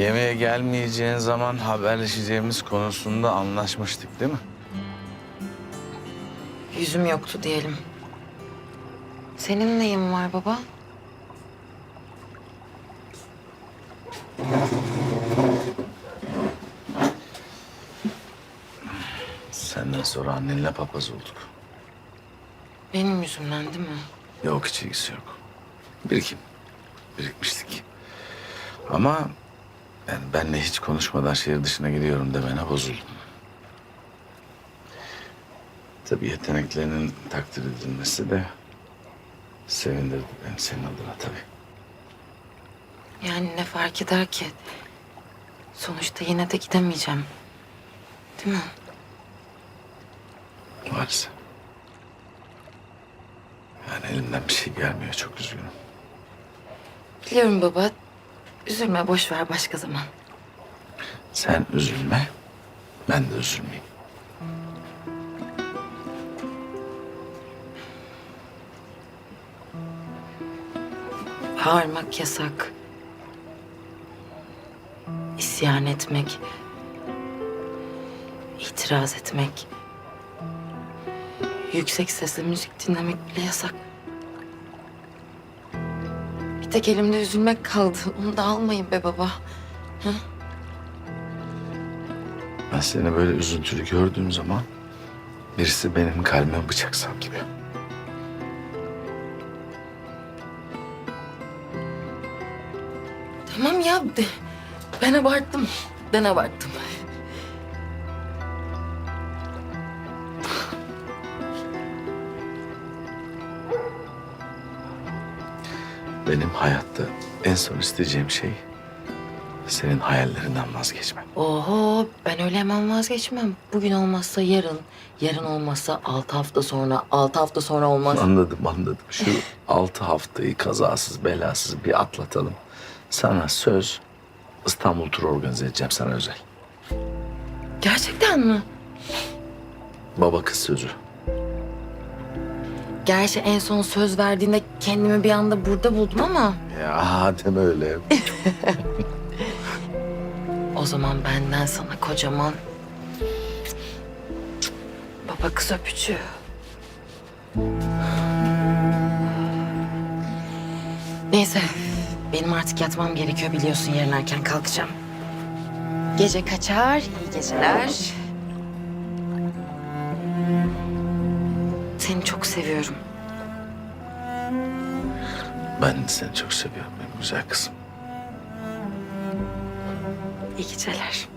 Yemeğe gelmeyeceğin zaman haberleşeceğimiz konusunda anlaşmıştık değil mi? Yüzüm yoktu diyelim. Senin neyin var baba? Senden sonra annenle papaz olduk. Benim yüzümden değil mi? Yok hiç ilgisi yok. Birikim. Birikmiştik. Ama yani benle hiç konuşmadan şehir dışına gidiyorum demene bozuldum. Tabii yeteneklerinin takdir edilmesi de sevindirdi beni senin adına tabii. Yani ne fark eder ki? Sonuçta yine de gidemeyeceğim. Değil mi? Maalesef. Yani elimden bir şey gelmiyor çok üzgünüm. Biliyorum baba. Üzülme boş ver başka zaman. Sen üzülme, ben de üzülmeyeyim. Bağırmak yasak. İsyan etmek. itiraz etmek. Yüksek sesle müzik dinlemek bile yasak. Tek elimde üzülmek kaldı. Onu da almayın be baba. Ben seni böyle üzüntülü gördüğüm zaman birisi benim kalbime bıçak saplıyor. Tamam ya. de- Ben abarttım. Ben abarttım. Benim hayatta en son isteyeceğim şey senin hayallerinden vazgeçmek. Oho ben öyle hemen vazgeçmem. Bugün olmazsa yarın. Yarın olmazsa altı hafta sonra. Altı hafta sonra olmaz. Anladım anladım. Şu altı haftayı kazasız belasız bir atlatalım. Sana söz İstanbul turu organize edeceğim sana özel. Gerçekten mi? Baba kız sözü. Gerçi en son söz verdiğinde kendimi bir anda burada buldum ama... Ya deme öyle. O zaman benden sana kocaman... Baba kız öpücüğü. Neyse, benim artık yatmam gerekiyor biliyorsun yarın erken kalkacağım. Gece kaçar, iyi geceler. Seni çok seviyorum. Ben de seni çok seviyorum benim güzel kızım. İyi geceler.